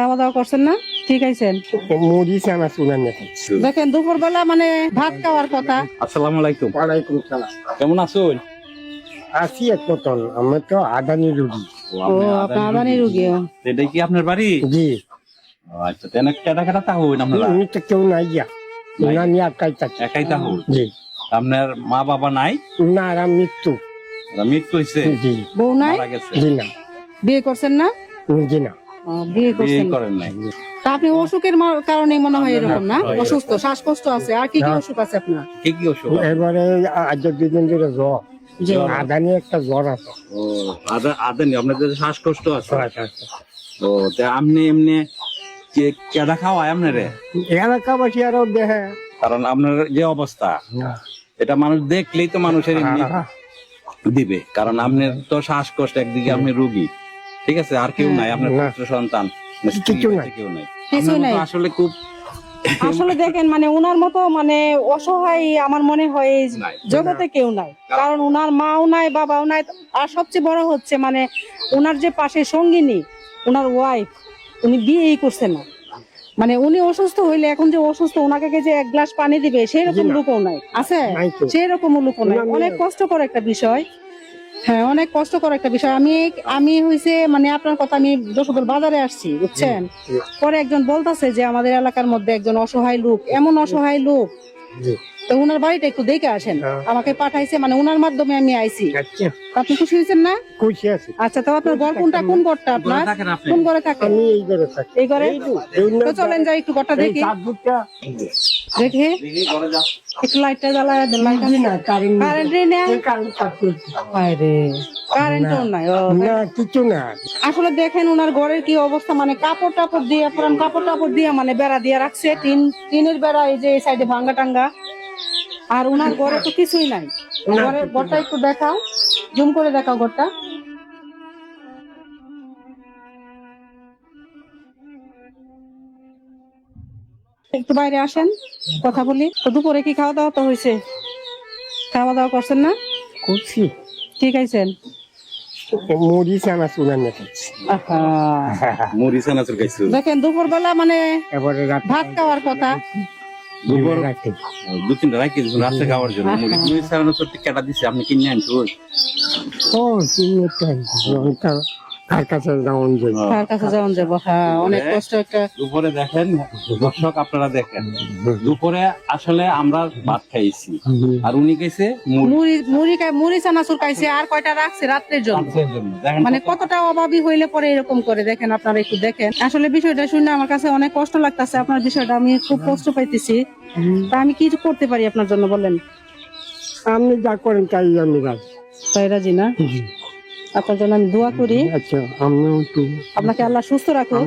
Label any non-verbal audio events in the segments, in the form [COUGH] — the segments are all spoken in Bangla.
খাওয়া দাওয়া করছেন না? ঠিক আছেন? মুড়ি চানা চুনা দেখেন দুপুর বেলা মানে ভাত খাওয়ার কথা। আসসালামু আলাইকুম। ওয়ালাইকুম সালাম। কেমন আছেন? আছি এক মতন। আমি তো আদানি রুগী। ও আপনার আদানি রুগী। এটা কি আপনার বাড়ি? জি। আচ্ছা তেন কেটা কেটা তা হইন আপনারা উনি তো কেউ নাই যা নাই? উনানি একাই থাকে। একাই তা হই জি। আপনার মা বাবা নাই? না আর মৃত্যু। মৃত্যু হয়েছে জি। বউ নাই? জি না। বিয়ে করছেন না? জি না। বিয়ে করেন নাই। তা আপনি অসুখের কারণে মনে হয় এরকম না? অসুস্থ শ্বাসকষ্ট আছে। আর কি কি অসুখ আছে আপনার? কি কি অসুখ? এবারে আজ দুদিন ধরে জ্বর। আদানি একটা জ্বর আছে। ও আদা আদানি আপনাদের শ্বাসকষ্ট আছে? আচ্ছা, আচ্ছা। ও তা আপনি এমনি কে কেডা খাওয়ায় আপনারে এলাকাবাসী আরও দেখে। কারণ আপনার যে অবস্থা এটা মানুষ দেখলেই তো মানুষের এমনি দিবে। কারণ আপনার তো শ্বাসকষ্ট একদিকে আপনি রোগী। ঠিক আছে আর কেউ নাই আপনার পুত্র সন্তান না কিছু নাই। কেউ নাই। কিছু নাই। আসলে খুব আসলে দেখেন মানে উনার মতো মানে অসহায় আমার মনে হয় জগতে কেউ নাই। কারণ উনার মাও নাই বাবাও নাই আর সবচেয়ে বড় হচ্ছে মানে উনার যে পাশে সঙ্গিনী উনার ওয়াইফ উনি বিয়েই করছে না। মানে উনি অসুস্থ হইলে এখন যে অসুস্থ ওনাকে যে এক গ্লাস পানি দিবে সেই রকম লোকও নাই। আছে। সেই রকম লোকও নাই। অনেক কষ্টকর একটা বিষয়। হ্যাঁ অনেক কষ্টকর একটা বিষয়। আমি আমি হইছে মানে আপনার কথা আমি যশোদর বাজারে আসছি বুঝছেন? পরে একজন বলতাছে যে আমাদের এলাকার মধ্যে একজন অসহায় লোক এমন অসহায় লোক তো উনার বাড়িটা একটু দেখে আসেন। হ্যাঁ। আমাকে পাঠাইছে মানে উনার মাধ্যমে আমি আইছি। আচ্ছা। আপনি খুশি হয়েছেন না? খুশি আছি। আচ্ছা তো আপনার ঘর কোনটা? কোন ঘরটা আপনার? ঘরে? কোন ঘরে থাকেন? আমি এই করে থাকি। এই ঘরে? তো চলেন যাই একটু ঘরটা দেখি। দেখে দেখি। একটু লাইটটা জ্বালায় দেন লাইট জি না কারেন্ট নেই। কারেন্ট নেই কারেন্ট। আরে। কারেন্টও নাই না কিছু না। আসলে দেখেন ওনার ঘরের কি অবস্থা মানে কাপড় টাপড় দিয়ে পুরান কাপড় টাপড় দিয়ে মানে বেড়া দিয়ে রাখছে টিন টিনের বেড়া এই যে এই সাইডে ভাঙ্গা টাঙ্গা। আর ওনার ঘরে তো কিছুই নাই। ঘরের ঘরটা একটু দেখাও জুম করে দেখাও ঘরটা। একটু বাইরে আসেন কথা বলি। তো দুপুরে কি খাওয়া দাওয়া তো হয়েছে? খাওয়া দাওয়া করছেন না? করছি। ঠিক আছেন মুড়ি চানা চুনা নেই আহা। [LAUGHS] মুড়ি চানাচুর খাইছো? দেখেন দুপুর বেলা মানে এবারে রাত ভাত খাওয়ার কথা। দুপুর দু তিনটা রাখি রাত্রে খাওয়ার জন্য। মুড়ি মুড়ি চানাচুর কেটা দিছে আপনি কিনে আনছো ও তো কাছে যাওন যাই তার কাছে যাওয়ান যাব হ্যাঁ অনেক কষ্ট একটা দুপুরে দেখেন দর্শক আপনারা দেখেন। দুপুরে আসলে আমরা ভাত খাইছি। আর উনি খাইছে মুড়ি। মুড়ি খাই মুড়ি চানাচুর খাইছে আর কয়টা রাখছে রাত্রের জন্য? রাত্রের জন্য। দেখেন মানে কতটা অভাবী হইলে পরে এরকম করে দেখেন আপনারা একটু দেখেন। আসলে বিষয়টা শুনে আমার কাছে অনেক কষ্ট লাগতেছে আপনার বিষয়টা আমি খুব কষ্ট পাইতেছি। তা আমি কি করতে পারি আপনার জন্য বলেন? আপনি যা করেন তাই আমি রাজি। তাই রাজি না? আপনার জন্য আমি দোয়া করি। আচ্ছা আমিও একটু আপনাকে আল্লাহ সুস্থ করি।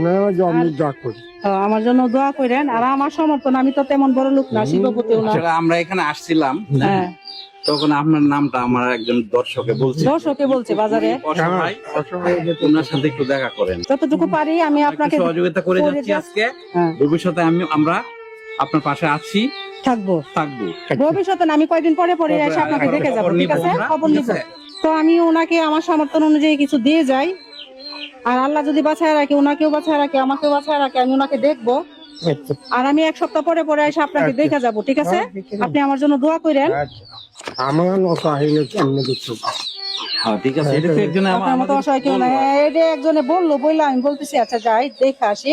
হ্যাঁ, আমার জন্য দোয়া করেন। আর আমার সমর্থন আমি তো তেমন বড় লোক না শিল্পপতিও না। আমরা এখানে আসছিলাম। হ্যাঁ। তখন আপনার নামটা আমার একজন দর্শকে বলছে দর্শকে বলছে বাজারে। ওনার সাথে একটু দেখা করেন। যতটুকু পারি আমি আপনাকে সহযোগিতা করে যাচ্ছি। আজকে। হ্যাঁ, ভবিষ্যতে আমি আমরা আপনার পাশে আছি। থাকব। থাকব। ভবিষ্যতে না, আমি কয়েকদিন পরে পরে এসে আপনাকে দেখে যাব খবর ঠিক আছে? খবর নিব? তো আমি ওনাকে আমার সমর্থন অনুযায়ী কিছু দিয়ে যাই। আর আল্লাহ যদি বাছায় রাখে ওনাকেও বাছায় রাখে আমাকেও বাছায় রাখে আমি ওনাকে দেখব। আচ্ছা আর আমি এক সপ্তাহ পরে পরে এসে আপনাকে আচ্ছা। দেখে যাব ঠিক আছে? হ্যাঁ। আপনি আমার জন্য দোয়া করেন। আচ্ছা। আমার দেখছ হ্যাঁ ঠিক আছে এটা তো আমার- আপনার মতো অসহায় কেউ নাই হ্যাঁ, এটা একজনে বলল বললাম আমি বলতেছি আচ্ছা যাই দেখে আসি।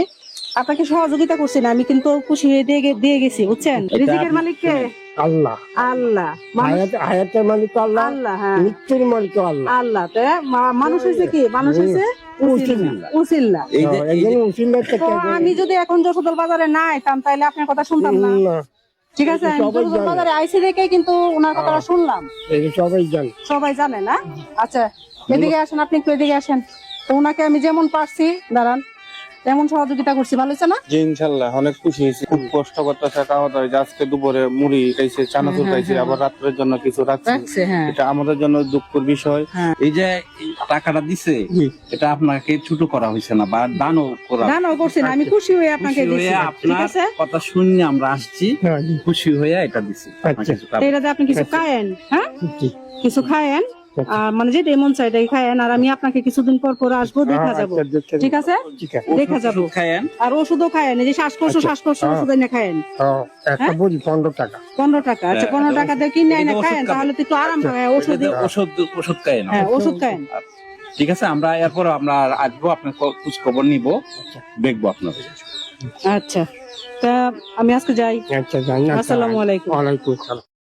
আপনাকে সহযোগিতা করছি না আমি কিন্তু খুশি হয়ে দিয়ে দিয়ে গেছি বুঝছেন? রিজিকের মালিক কে? আল্লাহ। আল্লাহ। হায়াতের মালিক আল্লাহ আল্লাহ হ্যাঁ। মৃত্যুর মালিক আল্লাহ। আল্লাহ মানুষ হয়েছে কি? মানুষ হয়েছে আমি যদি এখন যশোদল বাজারে না আইতাম তাহলে আপনার কথা শুনতাম না। না। ঠিক আছে? যশোদল বাজারে আইসি দেখে কিন্তু ওনার কথাটা শুনলাম। সবাই জানে। সবাই জানে না? আচ্ছা এদিকে আসেন আপনি একটু এদিকে আসেন। তো ওনাকে আমি যেমন পারছি দাঁড়ান। তেমন সহযোগিতা করছি ভালো হয়েছে না? জি ইনশাল্লাহ অনেক খুশি হয়েছি। খুব কষ্ট করতেছে খাওয়া দাওয়া। আজকে দুপুরে মুড়ি খাইছে চানাচুর হ্যাঁ, খাইছে হ্যাঁ। আবার রাত্রের জন্য কিছু রাখছে। হ্যাঁ। এটা আমাদের জন্য দুঃখের বিষয়। এই যে টাকাটা দিছে এটা আপনাকে ছোট করা হয়েছে না বা দানও করা দানও করছি না আমি খুশি হয়ে আপনাকে হয়ে ঠিক আপনার আছে? কথা শুনে আমরা আসছি। হ্যাঁ, খুশি হয়ে এটা দিছি। আচ্ছা। টাকা- আপনি কিছু খায়েন হ্যাঁ? কিছু খায়েন? আর মানে যেটা এমন চাইটাই খায়েন আর আমি আপনাকে কিছুদিন পর পর আসব দেখা যাব। আচ্ছা, ঠিক আছে? দেখা যাব। ওষুধ খায়েন আর ওষুধও খায়েন এই যে শ্বাসকষ্ট আচ্ছা। শ্বাসকষ্ট হ্যাঁ। ওষুধ এনে খায়েন একটা বড়ি পনেরো টাকা। পনেরো টাকা আচ্ছা হ্যাঁ, পনেরো টাকা দিয়ে কিনে এনে খায়েন তাহলে তো একটু আরাম পাবে ওষুধ ওষুধ ওষুধ খায়েন হ্যাঁ ওষুধ খায়েন ঠিক আছে আমরা এরপর আমরা আসব আপনার খোঁজ খবর নিব। দেখব আপনাদের আচ্ছা। তা আমি আজকে যাই। আচ্ছা জানি আসসালামু আলাইকুম। ওয়ালাইকুম আসসালাম।